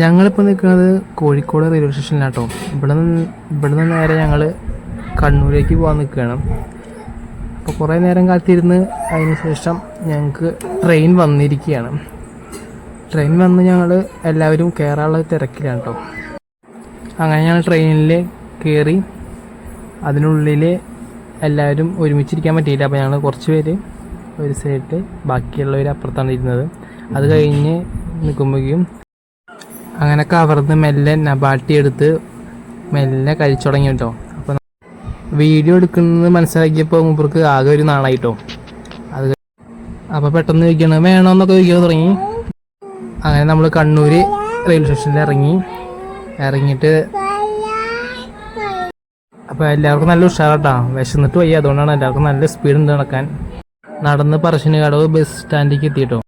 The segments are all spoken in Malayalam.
ഞങ്ങളിപ്പോൾ നിൽക്കുന്നത് കോഴിക്കോട് റെയിൽവേ സ്റ്റേഷനിലാട്ടോ ഇവിടെ നിന്ന് ഇവിടെ നിന്ന് നേരെ ഞങ്ങൾ കണ്ണൂരേക്ക് പോകാൻ നിൽക്കുകയാണ് അപ്പോൾ കുറേ നേരം കാത്തിരുന്ന് അതിന് ശേഷം ഞങ്ങൾക്ക് ട്രെയിൻ വന്നിരിക്കുകയാണ് ട്രെയിൻ വന്ന് ഞങ്ങൾ എല്ലാവരും കയറാനുള്ള തിരക്കിലാണ് കേട്ടോ അങ്ങനെ ഞങ്ങൾ ട്രെയിനിൽ കയറി അതിനുള്ളിൽ എല്ലാവരും ഒരുമിച്ചിരിക്കാൻ പറ്റിയില്ല. അപ്പോൾ ഞങ്ങൾ കുറച്ച് പേര് ഒരു സൈഡിൽ ബാക്കിയുള്ളവർ അപ്പുറത്താണ് ഇരുന്നത്. അത് കഴിഞ്ഞ് നിൽക്കുമ്പോഴേക്കും അങ്ങനെ കവർന്ന് മെല്ലെ നബാട്ടി എടുത്ത് മെല്ലെ കഴിച്ചു തുടങ്ങി കേട്ടോ അപ്പോൾ വീഡിയോ എടുക്കുന്നത് മനസ്സിലാക്കിയപ്പോൾ മുമ്പർക്ക് ആകെ ഒരു നാളായിട്ടോ അത് അപ്പോൾ പെട്ടെന്ന് ചോദിക്കണം വേണമെന്നൊക്കെ ചോദിക്കാൻ തുടങ്ങി. അങ്ങനെ നമ്മൾ കണ്ണൂർ റെയിൽവേ സ്റ്റേഷനിൽ ഇറങ്ങി. ഇറങ്ങിയിട്ട് അപ്പോൾ എല്ലാവർക്കും നല്ല ഉഷാറാട്ടാ. വിശന്നിട്ട് വയ്യ. അതുകൊണ്ടാണ് എല്ലാവർക്കും നല്ല സ്പീഡ് ഉണ്ട് നടക്കാൻ. നടന്ന് പറശ്ശിനിക്കടവ് ബസ് സ്റ്റാൻഡിലേക്ക് എത്തിയിട്ടോ.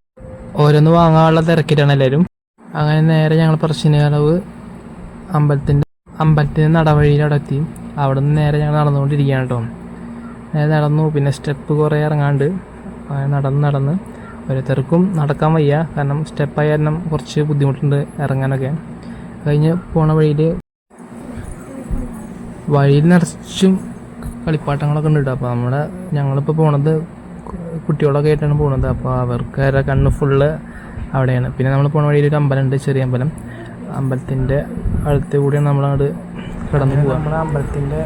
ഓരോന്ന് വാങ്ങാനുള്ള തിരക്കിട്ടാണ് എല്ലാവരും. അങ്ങനെ നേരെ ഞങ്ങൾ പറശ്ശിനിക്കടവ് അമ്പലത്തിന്റെ അമ്പലത്തിന്റെ നടവഴിയിൽ അവിടെ നിന്ന് നേരെ ഞങ്ങൾ നടന്നുകൊണ്ടിരിക്കുകയാണ് കേട്ടോ നേരെ നടന്നു. പിന്നെ സ്റ്റെപ്പ് കുറേ ഇറങ്ങാണ്ട്. നടന്ന് നടന്ന് ഓരോരുത്തർക്കും നടക്കാൻ വയ്യ. കാരണം സ്റ്റെപ്പായ കാരണം കുറച്ച് ബുദ്ധിമുട്ടുണ്ട് ഇറങ്ങാനൊക്കെ. കഴിഞ്ഞ് പോണ വഴിയിൽ വഴിയിൽ നിറച്ചും കളിപ്പാട്ടങ്ങളൊക്കെ ഉണ്ട് കേട്ടോ അപ്പോൾ നമ്മുടെ ഞങ്ങളിപ്പോൾ പോണത് കുട്ടികളൊക്കെ ആയിട്ടാണ് പോണത്. അപ്പോൾ അവർക്ക് കണ്ണ് ഫുള്ള് അവിടെയാണ്. പിന്നെ നമ്മൾ പോണ വഴിയിൽ ഒരു അമ്പലമുണ്ട് ചെറിയ അമ്പലം. അമ്പലത്തിന്റെ അടുത്ത് കൂടിയാണ് നമ്മളങ്ങോട്ട് കടന്നു പോകുക നമ്മുടെ അമ്പലത്തിന്റെ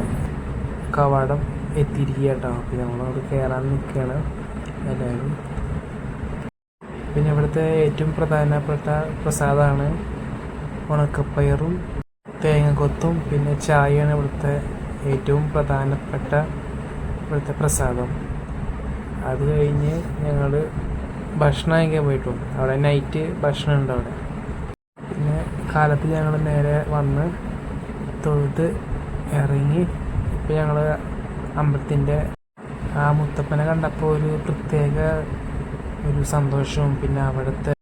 കവാടം എത്തിയിരിക്കുക കേട്ടോ അപ്പോൾ നമ്മളങ്ങോട്ട് കയറാൻ നിൽക്കുകയാണ് എല്ലാവരും. പിന്നെ ഇവിടുത്തെ ഏറ്റവും പ്രധാനപ്പെട്ട പ്രസാദമാണ് ഉണക്കപ്പയറും തേങ്ങക്കൊത്തും. പിന്നെ ചായയാണ് ഇവിടുത്തെ ഏറ്റവും പ്രധാനപ്പെട്ട ഇവിടുത്തെ പ്രസാദം. അത് കഴിഞ്ഞ് ഞങ്ങൾ ഭക്ഷണം കഴിക്കാൻ പോയിട്ടുണ്ട്. അവിടെ നൈറ്റ് ഭക്ഷണം ഉണ്ട് അവിടെ. പിന്നെ കാലത്ത് ഞങ്ങൾ നേരെ വന്ന് തൊഴുത് ഇറങ്ങി ഇപ്പം ഞങ്ങൾ അമ്പലത്തിന്റെ ആ മുത്തപ്പനെ കണ്ടപ്പോൾ ഒരു പ്രത്യേക ഒരു സന്തോഷവും പിന്നെ അവിടുത്തെ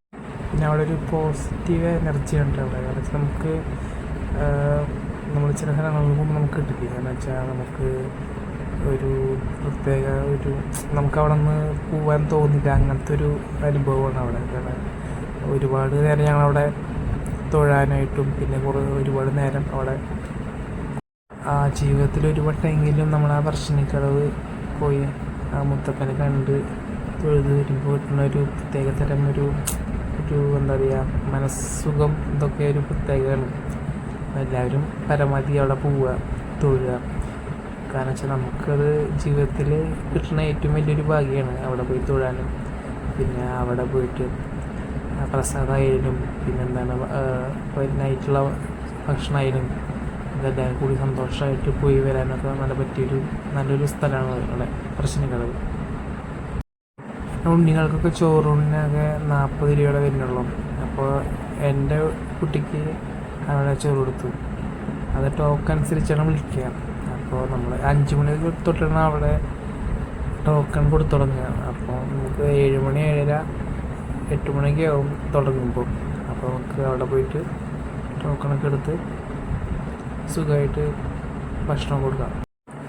പിന്നെ അവിടെ ഒരു പോസിറ്റീവ് എനർജി ഉണ്ട് അവിടെ. കാരണം നമുക്ക് നമ്മൾ ചില സ്ഥലങ്ങളിൽ നമുക്ക് കിട്ടില്ല. കാരണം വെച്ചാൽ നമുക്ക് ഒരു പ്രത്യേക ഒരു നമുക്ക് അവിടെ നിന്ന് പോകാൻ തോന്നില്ല. അങ്ങനത്തെ ഒരു അനുഭവമാണ് അവിടെ. കാരണം ഒരുപാട് നേരം ഞങ്ങളവിടെ തൊഴാനായിട്ടും പിന്നെ കുറേ ഒരുപാട് നേരം അവിടെ ആ ജീവിതത്തിൽ ഒരു വട്ടമെങ്കിലും നമ്മൾ ആ പറശ്ശിനിക്കടവ് പോയി ആ മുത്തപ്പനെ കണ്ട് തൊഴുത് വരുമ്പോൾ കിട്ടുന്ന ഒരു പ്രത്യേക തരം ഒരു ഒരു എന്താ പറയുക മനസ്സുഖം ഇതൊക്കെ ഒരു പ്രത്യേകമാണ് എല്ലാവരും പരമാവധി അവിടെ പോവുക തൊഴുക. കാരണം വെച്ചാൽ നമുക്കത് ജീവിതത്തിൽ കിട്ടുന്ന ഏറ്റവും വലിയൊരു ഭാഗ്യമാണ് അവിടെ പോയി തൊഴാനും. പിന്നെ അവിടെ പോയിട്ട് പ്രസാദമായാലും പിന്നെന്താണ് നൈറ്റുള്ള ഭക്ഷണമായാലും ഇതെല്ലാം കൂടി സന്തോഷമായിട്ട് പോയി വരാനൊക്കെ നല്ല പറ്റിയൊരു നല്ലൊരു സ്ഥലമാണ് അവിടെ പ്രശ്നങ്ങൾ ഉണ്ണികൾക്കൊക്കെ ചോറൂണിനൊക്കെ നാൽപ്പത് രൂപയുടെ വരുന്നുള്ളൂ. അപ്പോൾ എന്റെ കുട്ടിക്ക് അവിടെ ചോറ് കൊടുത്തു. അത് ടോക്കൺ അനുസരിച്ചാണ് വിളിക്കുക. അപ്പോൾ നമ്മൾ അഞ്ച് മണി തൊട്ടാണ് അവിടെ ടോക്കൺ കൊടുത്തു തുടങ്ങുക അപ്പോൾ നമുക്ക് ഏഴ് മണി ഏഴര എട്ട് മണിക്ക് ആവും തുടങ്ങുമ്പോൾ. അപ്പോൾ നമുക്ക് അവിടെ പോയിട്ട് ടോക്കണൊക്കെ എടുത്ത് സുഖമായിട്ട് ഭക്ഷണം കൊടുക്കാം.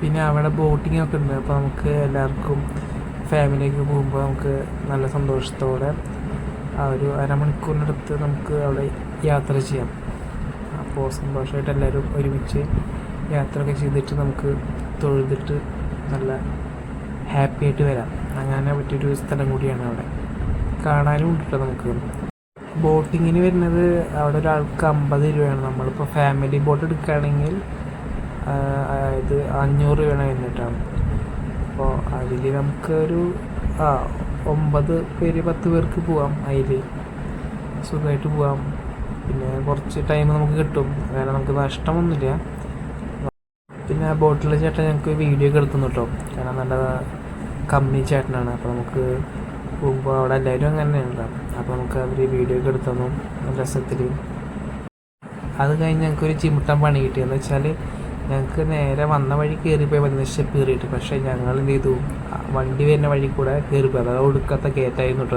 പിന്നെ അവിടെ ബോട്ടിംഗ് ഒക്കെ ഉണ്ട്. അപ്പോൾ നമുക്ക് എല്ലാവർക്കും ഫാമിലിയൊക്കെ പോകുമ്പോൾ നമുക്ക് നല്ല സന്തോഷത്തോടെ ആ ഒരു അരമണിക്കൂറിനടുത്ത് നമുക്ക് അവിടെ യാത്ര ചെയ്യാം. അപ്പോൾ സന്തോഷമായിട്ട് എല്ലാവരും ഒരുമിച്ച് യാത്രയൊക്കെ ചെയ്തിട്ട് നമുക്ക് തൊഴുതിട്ട് നല്ല ഹാപ്പി ആയിട്ട് വരാം. അങ്ങനെ പറ്റിയൊരു സ്ഥലം കൂടിയാണ് അവിടെ. കാണാനും ഉണ്ട് നമുക്ക്. ബോട്ടിങ്ങിന് വരുന്നത് അവിടെ ഒരാൾക്ക് അമ്പത് രൂപയാണ്. നമ്മളിപ്പോൾ ഫാമിലി ബോട്ട് എടുക്കുകയാണെങ്കിൽ അതായത് അഞ്ഞൂറ് രൂപയാണ് വരുന്നിട്ടാണ് അപ്പോൾ അതിൽ നമുക്കൊരു ആ ഒമ്പത് പേര് പത്ത് പേർക്ക് പോവാം അതിൽ സുഖമായിട്ട് പോവാം. പിന്നെ കുറച്ച് ടൈം നമുക്ക് കിട്ടും. വേറെ നമുക്ക് നഷ്ടമൊന്നുമില്ല. പിന്നെ ആ ബോട്ടിലെ ചേട്ടൻ ഞങ്ങൾക്ക് വീഡിയോ ഒക്കെ എടുത്തു കേട്ടോ കാരണം നല്ല കമ്പനി ചേട്ടനാണ്. അപ്പോൾ നമുക്ക് പോകുമ്പോൾ അവിടെ എല്ലാവരും അങ്ങനെ തന്നെയാണ് അപ്പോൾ നമുക്ക് അവർ വീഡിയോ ഒക്കെ എടുത്തു തന്നു. നല്ല രസത്തിൽ അത് കഴിഞ്ഞ് ഞങ്ങൾക്ക് ഒരു ചിമിട്ടൻ പണി കിട്ടി. എന്ന് വെച്ചാൽ ഞങ്ങൾക്ക് നേരെ വന്ന വഴി കയറിപ്പോയി വന്ന സ്റ്റെപ്പ് കയറിയിട്ട്. പക്ഷേ ഞങ്ങൾ എന്ത് ചെയ്തു വണ്ടി വരുന്ന വഴി കൂടെ കയറിപ്പോയി അതായത് ഒടുക്കത്തെ കയറ്റായിരുന്നു കേട്ടോ